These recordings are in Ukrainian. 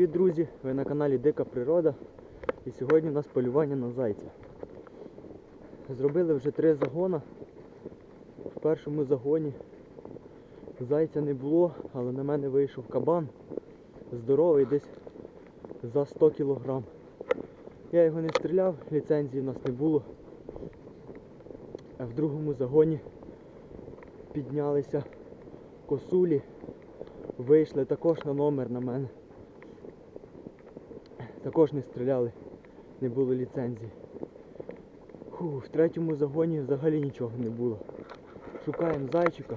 привіт, друзі! Ви на каналі Дика Природа. І сьогодні у нас полювання на зайця. Зробили вже три загона. В першому загоні зайця не було, але на мене вийшов кабан. Здоровий десь за 100 кг. Я його не стріляв, ліцензії в нас не було. А в другому загоні піднялися косулі, вийшли також на номер на мене. Також не стріляли, не було ліцензії. Фу, в третьому загоні взагалі нічого не було. Шукаємо зайчика.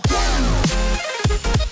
go.